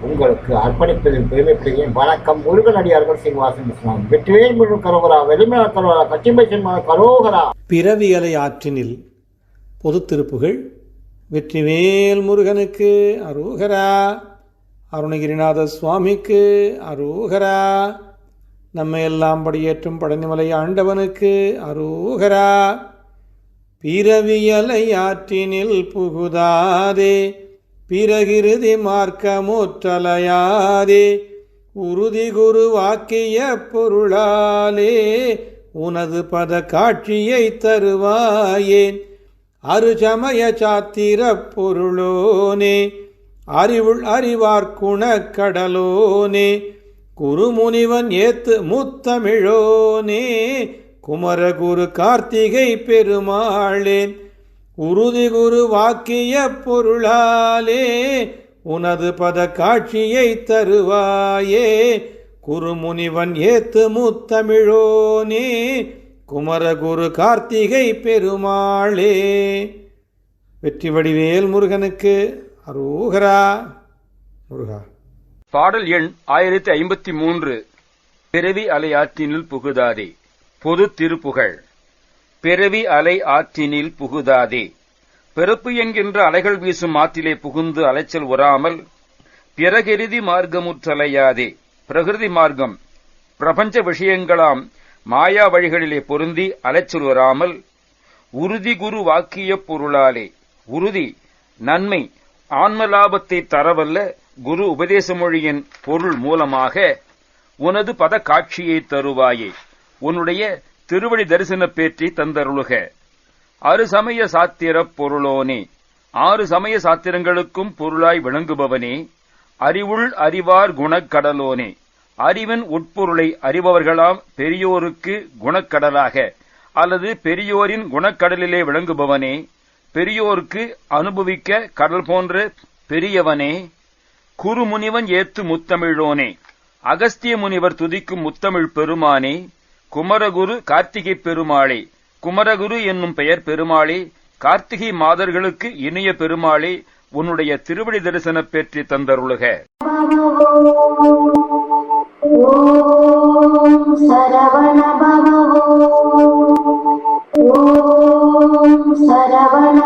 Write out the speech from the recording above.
உங்களுக்கு அர்ப்பணிப்பதில் பெருமைப்படுகிறேன் வணக்கம். முருகனடியார்கள் சீனிவாசன் இஸ்லாம் வெற்றிவேல் முழு கரோகரா வெளிமலா கரோகரா கச்சிம்பை சின்மா கரோகரா. பிறவியலை ஆற்றினில் பொது திருப்புகள் வெற்றிவேல் முருகனுக்கு அரோகரா. அருணகிரிநாத சுவாமிக்கு அரோகரா. நம்மை எல்லாம் படியேற்றும் பழனிமலை ஆண்டவனுக்கு அரோகரா. பிறவியலை ஆற்றினில் புகுதாதே பிறகிருதி மார்க்கமுற்றலையாதே உறுதி குரு வாக்கிய பொருளாலே உனது பத காட்சியை தருவாயேன் அருசமய சாத்திர பொருளோனே அறிவுள் அறிவார்க்குணக்கடலோனே குருமுனிவன் ஏத்து முத்தமிழோனே குமரகுரு கார்த்திகை பெருமாளேன். உறுதி குரு வாக்கிய பொருளாலே உனது பத காட்சியை தருவாயே. குருமுனிவன் ஏத்து முத்தமிழோனே குமரகுரு கார்த்திகை பெருமாளே. வெற்றி வடிவேல் முருகனுக்கு அரோகரா. முருகா. பாடல் எண் ஆயிரத்தி ஐம்பத்தி மூன்று. பிறவி அலையாற்றினுள் புகுதாதே. பொது திருப்புகழ். பிறவி அலை ஆற்றினில் புகுதாதே. பிறப்பு என்கின்ற அலைகள் வீசும் ஆற்றிலே புகுந்து அலைச்சல் உறாமல் பிறகெருதி மார்க்கமுற்றலையாதே. பிரகிருதி மார்க்கம். பிரபஞ்ச விஷயங்களாம் மாயா வழிகளிலே பொருந்தி அலைச்சல் உறாமல் உறுதி குரு வாக்கிய பொருளாலே. உறுதி நன்மை ஆன்ம லாபத்தை தரவல்ல குரு உபதேச மொழியின் பொருள் மூலமாக உனது பத காட்சியை தருவாயே. உன்னுடைய திருவடி தரிசன பேற்றி தந்தருளுக. அறு சமய சாத்திரப் பொருளோனே. ஆறு சமய சாத்திரங்களுக்கும் பொருளாய் விளங்குபவனே. அறிவுள் அறிவார் குணக்கடலோனே. அறிவின் உட்பொருளை அறிபவர்களாம் பெரியோருக்கு குணக்கடலாக அல்லது பெரியோரின் குணக்கடலிலே விளங்குபவனே. பெரியோருக்கு அனுபவிக்க கடல் போன்ற பெரியவனே. குருமுனிவன் ஏத்து முத்தமிழோனே. அகஸ்திய முனிவர் துதிக்கும் முத்தமிழ் பெருமானே. குமரகுரு கார்த்திகை பெருமாளே. குமரகுரு என்னும் பெயர் பெருமாளே. கார்த்திகை மாதர்களுக்கு இனிய பெருமாளே உன்னுடைய திருவடி தரிசன பெற்றி தந்தருளுக. சரவண பவோ சரவண